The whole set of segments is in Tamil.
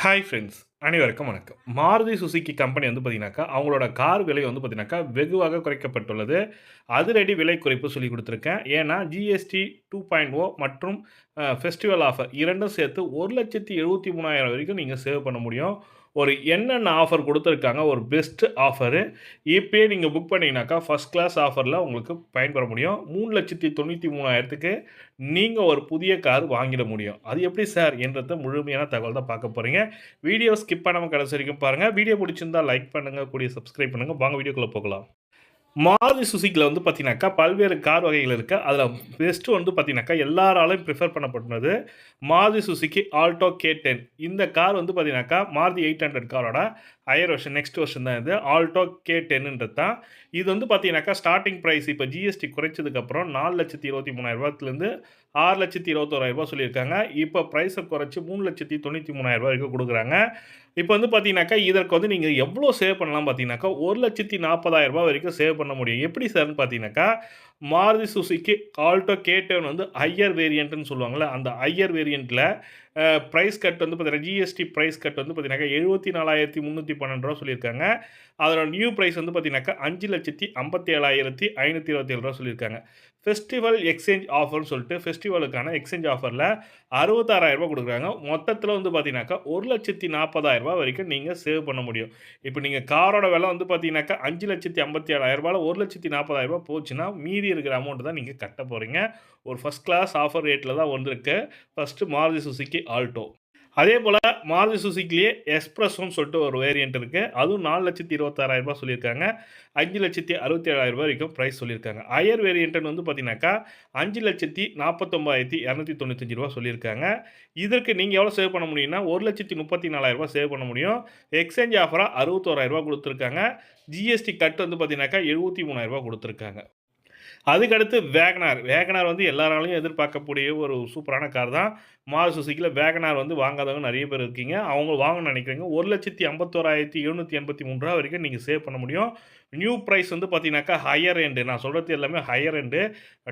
Hi friends, அனைவருக்கும் வணக்கம். மாருதி சுசுக்கி கம்பெனி வந்து பார்த்தீங்கன்னாக்கா அவங்களோட கார் விலை வந்து பார்த்தீங்கன்னாக்கா வெகுவாக குறைக்கப்பட்டுள்ளது. அதிரடி விலை குறைப்பு சொல்லி கொடுத்துருக்கேன். ஏன்னா ஜிஎஸ்டி டூ பாயிண்ட் ஓ மற்றும் ஃபெஸ்டிவல் ஆஃபர் இரண்டும் சேர்த்து ஒரு லட்சத்தி எழுபத்தி மூணாயிரம் வரைக்கும் நீங்கள் சேவ் பண்ண முடியும். ஒரு என்னென்ன ஆஃபர் கொடுத்துருக்காங்க ஒரு பெஸ்ட்டு ஆஃபரு இப்போயே நீங்கள் புக் பண்ணிங்கனாக்கா ஃபஸ்ட் கிளாஸ் ஆஃபரில் உங்களுக்கு பயன்பெற முடியும். மூணு லட்சத்தி தொண்ணூற்றி மூணாயிரத்துக்கு நீங்கள் ஒரு புதிய கார் வாங்கிட முடியும். அது எப்படி சார்? என்றத முழுமையான தகவல் தான் பார்க்க போகிறீங்க வீடியோஸ் ஸ்கிப் பண்ணாமல் கடைசி வரைக்கும் பாருங்கள் வீடியோ பிடிச்சிருந்தால் லைக் பண்ணுங்கள் கூடிய சப்ஸ்கிரைப் பண்ணுங்கள் வாங்க வீடியோக்குள்ளே போகலாம். மாருதி சுசுக்கியில் வந்து பார்த்தீங்கன்னாக்கா பல்வேறு கார் வகைகள் இருக்குது அதில் பெஸ்ட்டு வந்து பார்த்தீங்கன்னாக்கா எல்லாராலையும் prefer பண்ணப்பட்டுள்ளது Maruti Suzuki Alto K ten இந்த கார் வந்து பார்த்தீங்கன்னாக்கா மாருதி எயிட் ஹண்ட்ரட் காரோட ஹையர் வருஷன் நெக்ஸ்ட் வருஷன் தான் இது. ஆல்டோ கே டென்ன்றது தான். இது வந்து பார்த்தீங்கன்னாக்கா ஸ்டார்டிங் ப்ரைஸ் இப்போ ஜிஎஸ்டி குறைச்சதுக்கப்புறம் நாலு லட்சத்தி இருபத்தி மூணாயிரரூபாத்துலேருந்து ஆறு லட்சத்தி இருபத்தோராயிரரூபா சொல்லியிருக்காங்க. இப்போ ப்ரைஸை குறைச்சி மூணு லட்சத்தி தொண்ணூற்றி மூணாயிரரூபா வரைக்கும் கொடுக்குறாங்க. இப்போ வந்து பார்த்தீங்கன்னாக்கா இதற்கு வந்து நீங்கள் எவ்வளோ சேவ் பண்ணலாம் பார்த்தீங்கன்னாக்கா ஒரு லட்சத்தி நாற்பதாயிரரூபா வரைக்கும் சேவ் பண்ண முடியும். எப்படி சார்னு பார்த்தீங்கன்னாக்கா மாருதி சுசுக்கி ஆல்டோ கேட்டவன் வந்து ஹையர் வேரியண்ட்டுன்னு சொல்லுவாங்கள்ல அந்த ஹையர் வேரியண்ட்டில் ப்ரைஸ் கட் வந்து பார்த்தீங்கன்னா ஜிஎஸ்டி ப்ரைஸ் கட் வந்து பார்த்தீங்கன்னாக்கா எழுபத்தி நாலாயிரத்தி முந்நூற்றி பன்னெண்டு ரூபா சொல்லியிருக்காங்க. அதோட நியூ ப்ரைஸ் வந்து பார்த்தீங்கன்னாக்கா அஞ்சு லட்சத்தி ஐம்பத்தி ஏழாயிரத்தி ஐநூற்றி இருபத்தி ஏழு ரூபா சொல்லியிருக்காங்க. ஃபெஸ்டிவல் எக்ஸ்சேஞ்ச் ஆஃபர்னு சொல்லிட்டு ஃபெஸ்டிவலுக்கான எக்ஸ்சேஞ்ச் ஆஃபரில் அறுபத்தாறாயிரரூபா கொடுக்குறாங்க. மொத்தத்தில் வந்து பார்த்தீங்கன்னாக்கா ஒரு லட்சத்தி நாற்பதாயிரரூபா வரைக்கும் நீங்கள் சேவ் பண்ண முடியும். இப்போ நீங்கள் காரோட விலை வந்து பார்த்தீங்கன்னாக்கா அஞ்சு லட்சத்தி ஐம்பத்தி ஏழாயிரரூபாவில் ஒரு லட்சத்தி நாற்பதாயிரரூபா போச்சுன்னா மீதி இருக்கிற அமௌண்ட் தான் நீங்கள் கட்ட போகிறீங்க ஒரு ஃபஸ்ட் கிளாஸ் ஆஃபர் ரேட்டில் தான் வந்திருக்கு. First Maruti Suzuki Alto. அதே போல் மாருதி சுசுக்கிலேயே எக்ஸ்ப்ரெஸ்ஸும் சொல்லிட்டு ஒரு வேரியண்ட் இருக்குது அதுவும் நாலு லட்சத்தி இருபத்தாறாயிரரூபா சொல்லியிருக்காங்க. அஞ்சு லட்சத்தி அறுபத்தி ஏழாயிரரூபா வரைக்கும் ப்ரைஸ் சொல்லியிருக்காங்க. ஹையர் வேரியண்ட்னு வந்து பார்த்தீங்கன்னாக்கா அஞ்சு லட்சத்தி நாற்பத்தொம்பாயிரத்தி இரநூத்தி தொண்ணூத்தஞ்சு ரூபா சொல்லியிருக்காங்க. இதற்கு நீங்கள் எவ்வளோ சேவ் பண்ண முடியும்னா ஒரு லட்சத்தி முப்பத்தி நாலாயிரரூபா சேவ் பண்ண முடியும். எக்ஸ்சேஞ்ச் ஆஃபராக அறுபத்தோராயிரரூபா கொடுத்துருக்காங்க. ஜிஎஸ்டி கட் வந்து பார்த்தீங்கன்னாக்கா எழுபத்தி மூணாயிரரூபா கொடுத்துருக்காங்க. அதுக்கடுத்து வேகனார். வேகனார் வந்து எல்லாராலையும் எதிர்பார்க்கக்கூடிய ஒரு சூப்பரான கார் தான். மாறு சுசுக்கியில் வேகனார் வந்து வாங்காதவங்க நிறைய பேர் இருக்கீங்க. அவங்க வாங்கணும்னு நினைக்கிறீங்க. ஒரு லட்சத்தி ஐம்பத்தோராயிரத்தி எழுநூற்றி எண்பத்தி மூணு ரூபா வரைக்கும் நீங்கள் சேவ் பண்ண முடியும். நியூ ப்ரைஸ் வந்து பார்த்தீங்கன்னாக்கா ஹையர் எண்டு நான் சொல்கிறது எல்லாமே ஹையர் எண்டு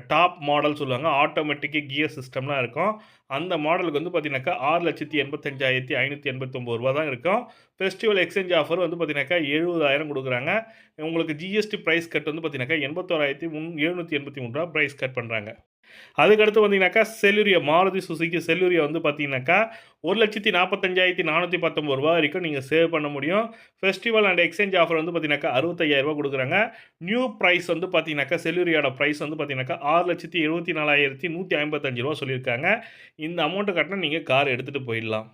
டாப் மாடல் சொல்லுவாங்க. ஆட்டோமேட்டிக்கு கியர் சிஸ்டம்லாம் இருக்கும். அந்த மாடலுக்கு வந்து பார்த்தீங்கன்னாக்கா ஆறு லட்சத்தி எண்பத்தஞ்சாயிரத்தி ஐநூற்றி எண்பத்தொம்பது ரூபா தான் இருக்கும். ஃபெஸ்டிவல் எக்ஸ்சேஞ்ச் ஆஃபர் வந்து பார்த்தீங்கன்னாக்கா எழுபதாயிரம் கொடுக்குறாங்க. உங்களுக்கு ஜிஎஸ்டி ப்ரைஸ் கட் வந்து பார்த்தீங்கன்னாக்கா எண்பத்தோராயிரத்தி முன் எழுநூற்றி எண்பத்தி மூணு ரூபா ப்ரைஸ் கட் பண்ணுறாங்க அதுக்கடுத்து பார்த்தீங்கன்னாக்கா செல்லுரியா மாருதி சுசுக்கி செல்லுரியா வந்து பார்த்தீங்கன்னாக்கா ஒரு லட்சத்தி நாற்பத்தஞ்சாயிரத்தி நானூற்றி பத்தொம்பது ரூபா வரைக்கும் நீங்கள் சேவ் பண்ண முடியும். ஃபெஸ்டிவல் அண்ட் எக்ஸ்சேஞ்ச் ஆஃபர் வந்து பார்த்தீங்கன்னாக்கா அறுபத்தையாயிரரூபா கொடுக்குறாங்க. நியூ ப்ரைஸ் வந்து பார்த்தீங்கன்னாக்கா செல்லுரியோட ப்ரைஸ் வந்து பார்த்தீங்கன்னாக்கா ஆறு லட்சத்தி எழுபத்தி நாலாயிரத்தி நூற்றி ஐம்பத்தஞ்சு ரூபா சொல்லியிருக்காங்க. இந்த அமௌண்ட்டு கட்டினா நீங்கள் கார் எடுத்துகிட்டு போயிடலாம்.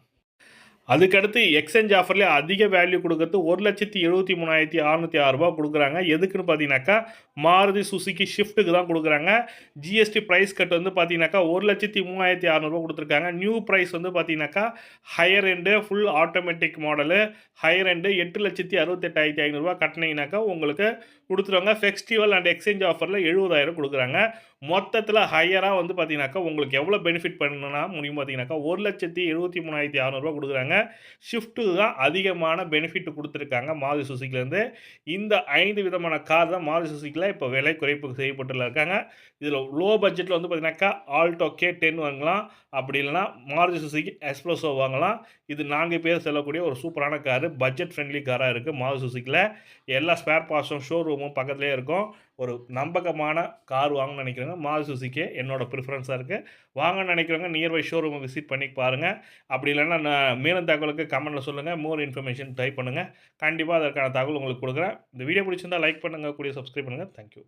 அதுக்கடுத்து எக்ஸ்சேஞ்ச் ஆஃபர்லேயே அதிக வேல்யூ கொடுக்கறது ஒரு லட்சத்தி எழுபத்தி மூணாயிரத்தி அறநூற்றி ஆறுரூபா கொடுக்குறாங்க. எதுக்குன்னு பார்த்தீங்கன்னாக்கா மாருதி சுசுக்கி ஷிஃப்ட்டுக்கு தான் கொடுக்குறாங்க. ஜிஎஸ்டி ப்ரைஸ் கட் வந்து பார்த்தீங்கன்னாக்கா ஒரு லட்சத்தி மூவாயிரத்தி அறநூறுபா கொடுத்துருக்காங்க. நியூ ப்ரைஸ் வந்து பார்த்தீங்கன்னாக்கா higher end full automatic model higher end எட்டு லட்சத்தி அறுபத்தெட்டாயிரத்தி ஐநூறுரூவா கட்டினீங்கனாக்கா உங்களுக்கு கொடுத்துருவாங்க. ஃபெஸ்டிவல் அண்ட் எக்ஸ்சேஞ்ச் ஆஃபரில் எழுபதாயிரம் கொடுக்குறாங்க. மொத்தத்தில் ஹையராக வந்து பார்த்தீங்கன்னாக்கா உங்களுக்கு எவ்வளோ பெனிஃபிட் பண்ணணும்னா முடியும் பார்த்தீங்கன்னாக்கா ஒரு லட்சத்தி எழுபத்தி மூணாயிரத்தி அறநூறுவா கொடுக்குறாங்க. ஷிஃப்ட்டு தான் அதிகமான பெனிஃபிட் கொடுத்துருக்காங்க. மாருதி சுசுக்கிலேருந்து இந்த ஐந்து விதமான கார் தான் மாருதி சுசுக்கியில் இப்போ விலை குறைப்பு செய்யப்பட்டுள்ள இருக்காங்க. இதில் லோ பட்ஜெட்டில் வந்து பார்த்தீங்கன்னாக்கா ஆல்டோ கே டென் வாங்கலாம். அப்படி இல்லைனா மாருதி சுசுக்கி எக்ஸ்ப்ரெஸோ வாங்கலாம். இது நான்கு பேர் செல்லக்கூடிய ஒரு சூப்பரான காரு பட்ஜெட் ஃப்ரெண்ட்லி காராக இருக்குது மாருதி சுசுக்கியில் எல்லா ஸ்பேர் பார்ட்ஸும் ஷோரூமும் பக்கத்துலேயே இருக்கும். ஒரு நம்பகமான கார் வாங்கணும்னு நினைக்கிறவங்க மாருதி சுசுக்கே என்னோட ப்ரிஃபரன்ஸாக இருக்குது வாங்கன்னு நினைக்கிறவங்க நியர்பை ஷோரூமை விசிட் பண்ணி பாருங்கள் அப்படி இல்லைன்னா நான் மேலும் தகவலுக்கு கமெண்ட்டில் சொல்லுங்கள் மோர் இன்ஃபர்மேஷன் டைப் பண்ணுங்கள் கண்டிப்பாக அதற்கான தகவல் உங்களுக்கு கொடுக்குறேன். இந்த வீடியோ பிடிச்சிருந்தால் லைக் பண்ணுங்கள் கூடிய சப்ஸ்கிரைப் பண்ணுங்கள் தேங்க்யூ